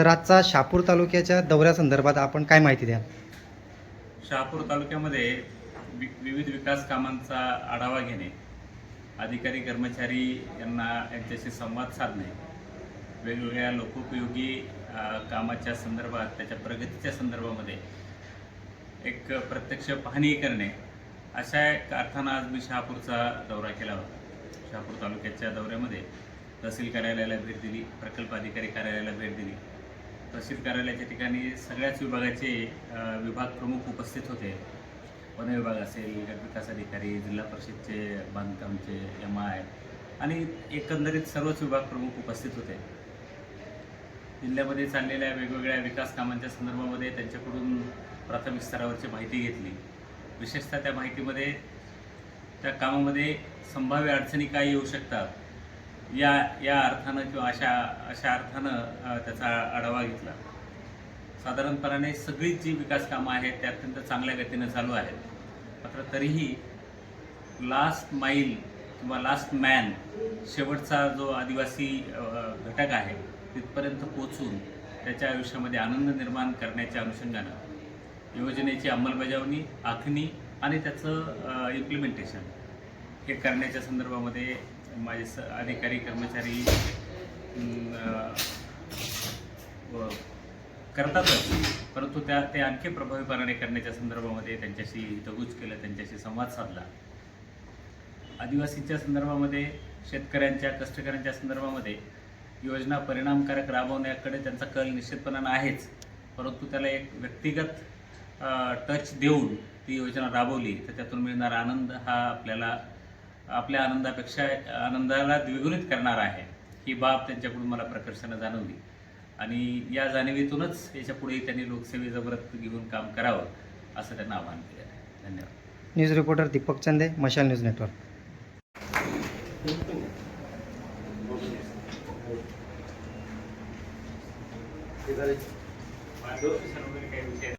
Sir आजचा शहापूर तालुक्याच्या दौऱ्यासंदर्भात आपण काय माहिती द्याल? शहापूर तालुक्यामध्ये वि विविध विकास कामांचा आढावा घेणे अधिकारी कर्मचारी यांना यांच्याशी संवाद साधणे वेगवेगळ्या लोकोपयोगी कामाच्या संदर्भात त्याच्या प्रगतीच्या संदर्भामध्ये एक प्रत्यक्ष पाहणी करणे अशा एक अर्थानं आज मी शहापूरचा दौरा केला होता. शहापूर तालुक्याच्या दौऱ्यामध्ये तहसील कार्यालयाला भेट दिली प्रकल्प अधिकारी कार्यालयाला भेट दिली. तहसील कार्यालयाच्या ठिकाणी सगळ्याच विभागाचे विभाग प्रमुख उपस्थित होते. वन विभाग असेल विकास अधिकारी जिल्हा परिषदचे बांधकामचे एम आय आणि एकंदरीत सर्वच विभाग प्रमुख उपस्थित होते. जिल्ह्यामध्ये चाललेल्या वेगवेगळ्या विकास कामांच्या संदर्भामध्ये त्यांच्याकडून प्राथमिक स्तरावरची माहिती घेतली. विशेषतः त्या माहितीमध्ये त्या कामामध्ये संभाव्य अडचणी काय येऊ शकतात या या अर्थानं किंवा अशा अशा अर्थानं त्याचा आढावा घेतला. साधारणपणाने सगळीच जी विकास कामं आहेत ते अत्यंत चांगल्या गतीनं चालू आहेत. मात्र तरीही लास्ट माईल किंवा लास्ट मॅन शेवटचा जो आदिवासी घटक आहे तिथपर्यंत पोचून त्याच्या आयुष्यामध्ये आनंद निर्माण करण्याच्या अनुषंगानं योजनेची अंमलबजावणी आखणी आणि त्याचं इम्प्लिमेंटेशन हे करण्याच्या संदर्भामध्ये माझे स अधिकारी कर्मचारी व करतातच. परंतु त्या ते आणखी प्रभावीपणाने करण्याच्या संदर्भामध्ये त्यांच्याशी हितगुज केलं त्यांच्याशी संवाद साधला. आदिवासींच्या संदर्भामध्ये शेतकऱ्यांच्या कष्टकऱ्यांच्या संदर्भामध्ये योजना परिणामकारक राबवण्याकडे त्यांचा कल निश्चितपणानं आहेच. परंतु त्याला एक व्यक्तिगत टच देऊन ती योजना राबवली तर त्यातून मिळणारा आनंद हा आपल्याला आपल्या आनंदापेक्षा आनंदाला द्विगुणित करणार आहे. ही बाब त्यांच्याकडून मला प्रकर्षानं जाणवली. आणि या जाणीवीतूनच याच्या पुढेही त्यांनी लोकसेवेचं व्रत घेऊन काम करावं असं त्यांना आवाहन केलं आहे. धन्यवाद. न्यूज रिपोर्टर दीपक चंदे मशाल न्यूज नेटवर्क. काही विषय